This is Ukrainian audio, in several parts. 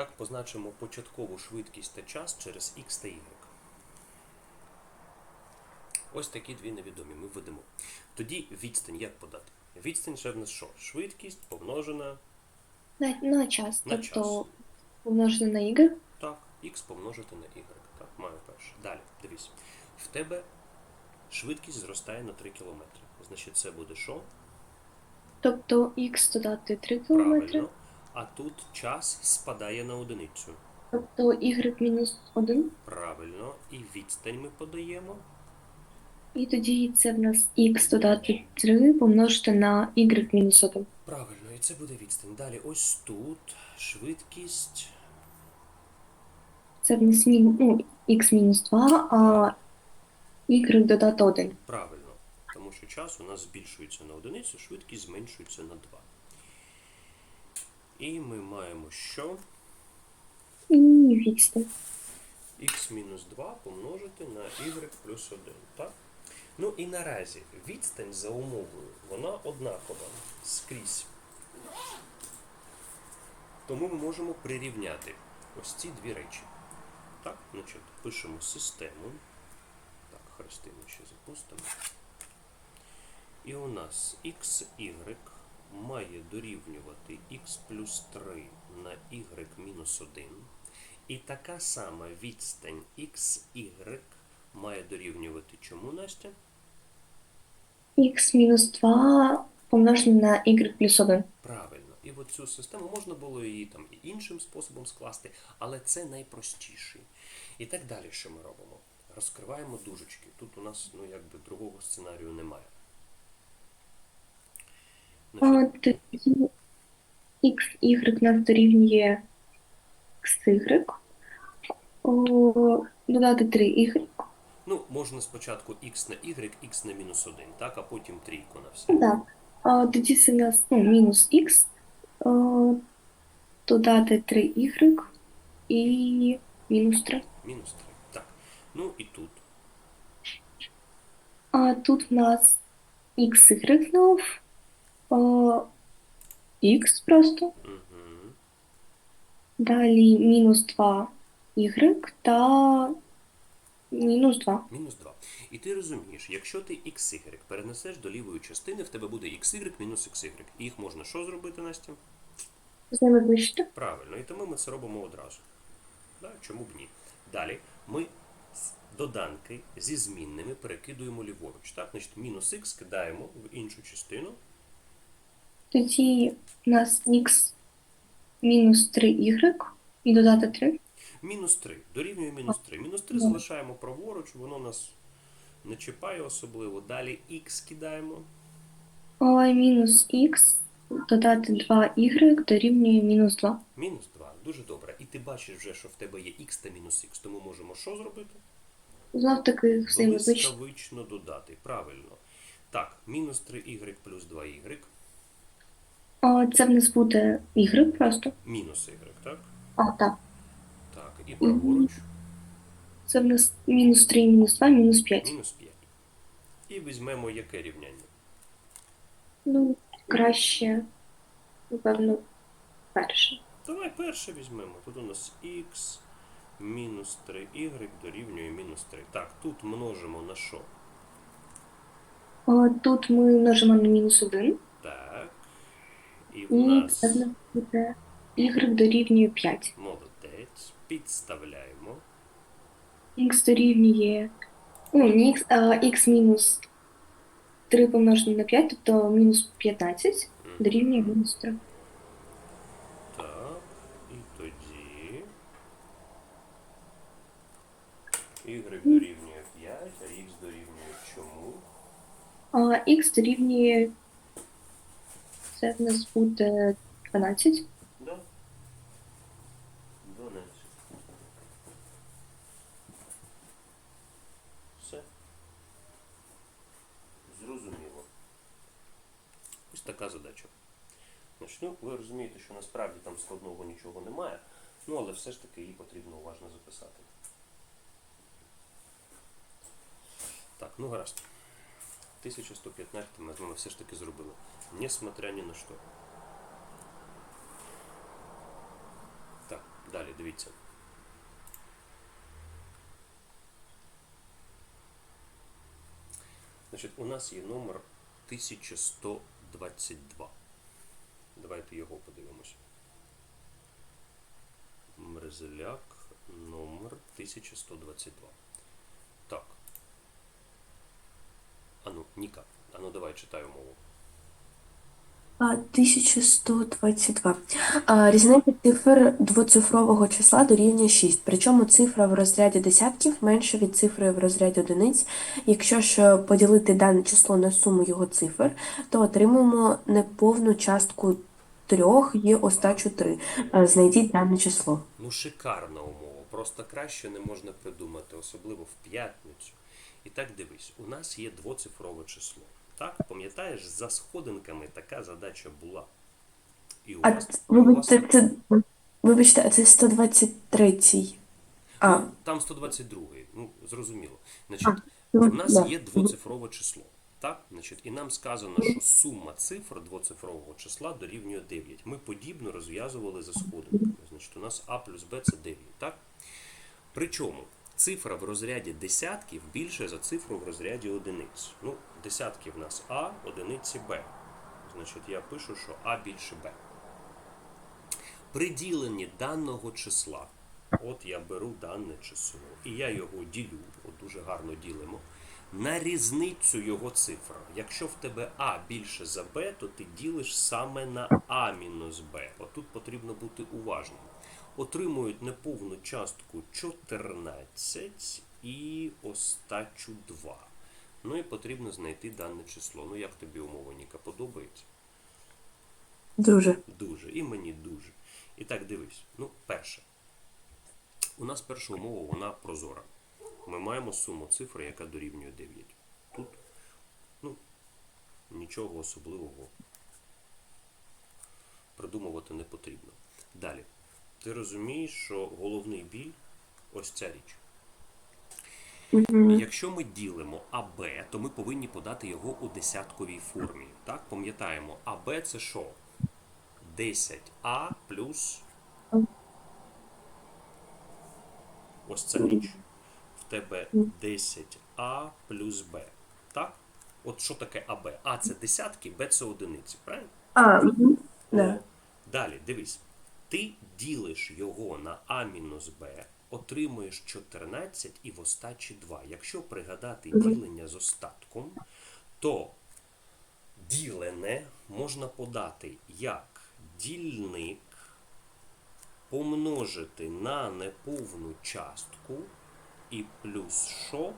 Так, позначимо початкову швидкість та час через x та y. Ось такі дві невідомі ми введемо. Тоді відстань як подати? Відстань ще в нас що? Швидкість помножена На, на час. на тобто час. помножити на y. Так, x помножити на y. Так, маю перше. Далі, дивись. В тебе швидкість зростає на 3 км. Значить, це буде що? Тобто x додати 3 км, Правильно. А тут час спадає на одиницю. тобто y мінус 1. Правильно. І відстань ми подаємо. І тоді це в нас x додати 3 помножити на y мінус 1. Правильно, і це буде відстань. Далі, ось тут швидкість. Це в нас мін, ну, x мінус 2, а y додати 1. Правильно. Тому що час у нас збільшується на одиницю, швидкість зменшується на 2. І ми маємо що? І відстань. x мінус 2 помножити на y плюс 1. Так? Ну і наразі відстань за умовою, вона однакова скрізь. Тому ми можемо прирівняти ось ці дві речі. Так, значить, пишемо систему. Так, хрестину ще запустимо. І у нас xy має дорівнювати x плюс 3 на y мінус 1. І така сама відстань xy має дорівнювати чому, Настя? x мінус 2 помножити на y плюс 1. Правильно. І от цю систему можна було її там і іншим способом скласти, але це найпростіший. І так далі, що ми робимо? Розкриваємо дужечки. Тут у нас ну, якби другого сценарію немає. А Значить, x, y нас дорівнює xy. О, додати 3 y. ну, можна спочатку x на y, x на мінус 1, так, а потім трійку на все. Так. А тоді це нас ну, мінус х, додати 3y і мінус 3. Мінус 3. Так. Ну і тут. А тут в нас xy знов, о, х просто, Угу. далі мінус 2y та мінус 2. Мінус 2. І ти розумієш, якщо ти xy перенесеш до лівої частини, в тебе буде xy мінус xy. І їх можна що зробити, Настя? З ними вищити. Правильно, і тому ми це робимо одразу. Да, чому б ні? Далі ми з доданки зі змінними перекидуємо ліворуч. Так, значить, мінус х кидаємо в іншу частину. Тоді у нас х мінус 3y і додати 3. Мінус 3. Дорівнює мінус 3. Мінус 3 залишаємо праворуч, воно нас не чіпає особливо. Далі х кидаємо. Ой, мінус х додати 2y дорівнює мінус 2. Мінус 2. Дуже добре. І ти бачиш вже, що в тебе є х та мінус х. Тому можемо що зробити? Знов таки взаємозвичні. Блискавично додати. Правильно. Так, мінус 3y плюс 2y. А це в нас буде y просто. Мінус y, так? А, так. Так, і праворуч. Це в нас мінус 3, мінус 2, мінус 5. Мінус 5. І візьмемо яке рівняння? Ну, краще, напевно, перше. Давай перше візьмемо. Тут у нас х мінус 3y дорівнює мінус 3. Так, тут множимо на що? А, тут ми множимо на мінус 1. Так. І в І нас це в нас буде y дорівнює 5. молодець. Підставляємо. х дорівнює. Ну, не х, а х мінус 3 помножити на 5, тобто мінус 15 дорівнює мінус 3. Так, і тоді y дорівнює 5, а х дорівнює чому? А х дорівнює. Це в нас буде 12. Да. 12. Все. Зрозуміло. Ось така задача. Значить, ну, ви розумієте, що насправді там складного нічого немає, ну але все ж таки її потрібно уважно записати. Так, ну гаразд. 1115 ми все ж таки зробили. Несмотря ні на що. Так, Далі, дивіться. Значить, у нас є номер 1122. Давайте його подивимося. Мерзеляк номер 1122. Так. Ану, Ніка. Ану, давай читай умову. А, 1122. А, Різниця цифр двоцифрового числа дорівнює 6. Причому цифра в розряді десятків менша від цифри в розряді одиниць. Якщо ж поділити дане число на суму його цифр, то отримаємо неповну частку трьох і остачу 3. Знайдіть дане число. Ну, шикарна умова. Просто краще не можна придумати, особливо в п'ятницю. І так дивись, у нас є двоцифрове число. Так, пам'ятаєш, за сходинками така задача була. І у А вас, ц- у вас вибачте, це, вибачте, а це 123. А, Ну, там 122, ну зрозуміло. Значить, ну, у нас да. є двоцифрове число. Так? Значить, і нам сказано, що сума цифр двоцифрового числа дорівнює 9. Ми подібно розв'язували за сходинками. Значить, у нас А плюс Б це 9. Так? Причому цифра в розряді десятків більше за цифру в розряді одиниць. Ну, десятки в нас А, одиниці Б. Значить, я пишу, що А більше Б. При діленні даного числа, от я беру дане число, і я його ділю, от дуже гарно ділимо, на різницю його цифр. Якщо в тебе А більше за Б, то ти ділиш саме на А мінус Б. Отут потрібно бути уважним. Отримують неповну частку 14 і остачу 2. Ну і потрібно знайти дане число. Ну як тобі умова, Ніка, подобається? Дуже. Дуже. І мені дуже. І так дивись. Ну, перше. У нас перша умова, вона прозора. Ми маємо суму цифр, яка дорівнює 9. Тут, ну, нічого особливого придумувати не потрібно. Далі. Ти розумієш, що головний біль ось ця річ. Якщо ми ділимо АБ, то ми повинні подати його у десятковій формі. Так, пам'ятаємо, АБ це що? 10А плюс ось ця річ. В тебе 10А плюс Б. Так? От що таке АБ? А це десятки, Б це одиниці, правильно? А, угу. Далі, дивись. Ти ділиш його на А мінус Б, отримуєш 14 і в остачі 2. Якщо пригадати ділення з остатком, то ділене можна подати як дільник помножити на неповну частку і плюс що?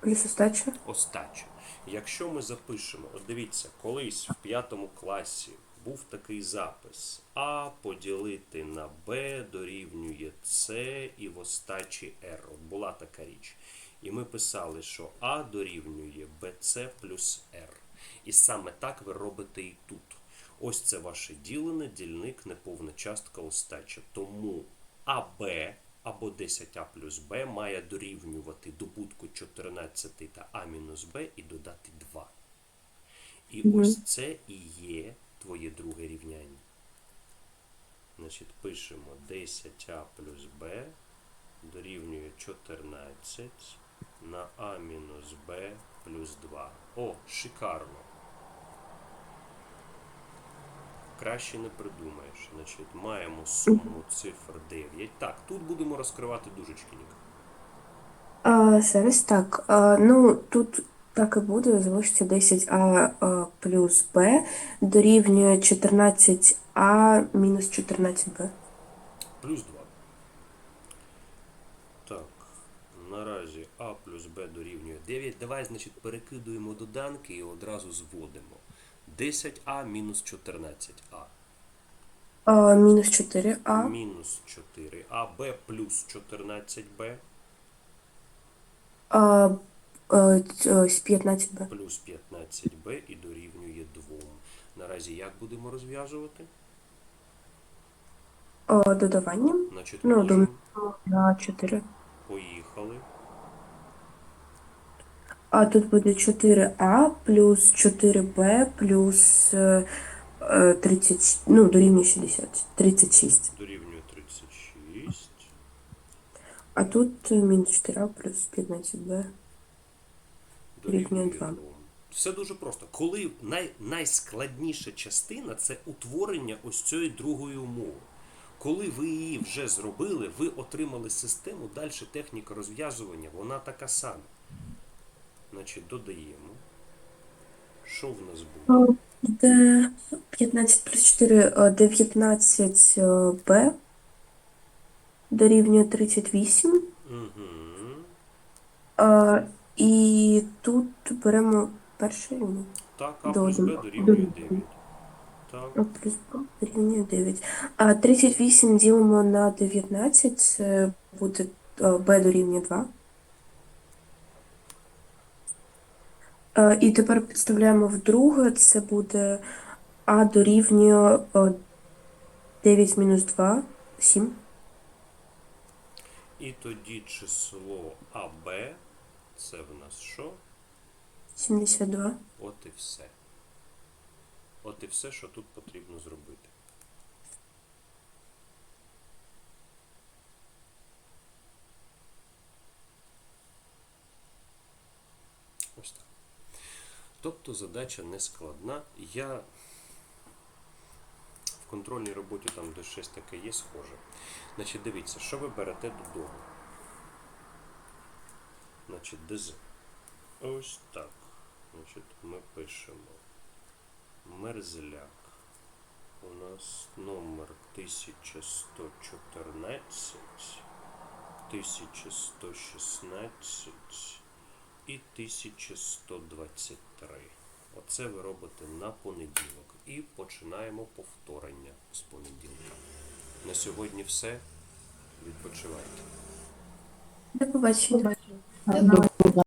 Плюс остача. остача. Якщо ми запишемо, от дивіться, колись в п'ятому класі був такий запис А поділити на Б дорівнює С і в остачі R. От була така річ. І ми писали, що А дорівнює BC плюс R. І саме так ви робите і тут. Ось це ваше ділене, дільник, неповна частка остача. Тому АБ або 10а плюс Б має дорівнювати добутку 14 та А мінус Б і додати 2. І Мгм. ось це і є Значить, пишемо 10а плюс Б дорівнює 14 на А мінус Б плюс 2. О, шикарно. Краще не придумаєш. Значить, маємо суму цифр 9. Так, тут будемо розкривати Ніка. А, зараз так. А, ну, тут так і буде, залишиться 10а плюс b дорівнює 14а мінус 14b. Плюс 2. Так, наразі А плюс Б дорівнює 9. Давай, значить, перекидуємо доданки і одразу зводимо. 10а мінус 14а. А, мінус 4а, Мінус 4а. Б плюс 14б а, а, ц- 15b. плюс 15б і дорівнює 2. Наразі як будемо розв'язувати? А, додаванням Значить, Ну, множимо. на 4. Поїхали. А тут буде 4а плюс 4b плюс е, е, 30, ну, дорівнює 60, 36. Дорівнює А тут е, мінус 4 плюс 15b. Дорівнює Дорівнює 2. Все дуже просто. Коли най, найскладніша частина це утворення ось цієї другої умови. Коли ви її вже зробили, ви отримали систему, далі техніка розв'язування, вона така сама. Значить, додаємо. Що в нас буде? Де 15 плюс 4 е, 19 b дорівнює 38. Угу. А, і тут беремо перший рівень. Так, А плюс Б дорівнює 9. Так. Плюс Б дорівнює 9. А 38 ділимо на 19, це буде b дорівнює 2. Е, І тепер підставляємо вдруге, це буде а дорівнює е, 9 мінус 2, 7. І тоді число АБ, це в нас що? 72. От і все. От і все, що тут потрібно зробити. Ось так. Тобто задача не складна. Я в контрольній роботі там де щось таке є схоже. Значить, дивіться, що ви берете додому. Значить, ДЗ. Ось так. Значить, ми пишемо мерзляк. У нас номер 1114, 1116 і 1123. Оце ви робите на понеділок. І починаємо повторення з понеділка. На сьогодні все. Відпочивайте. До побачення.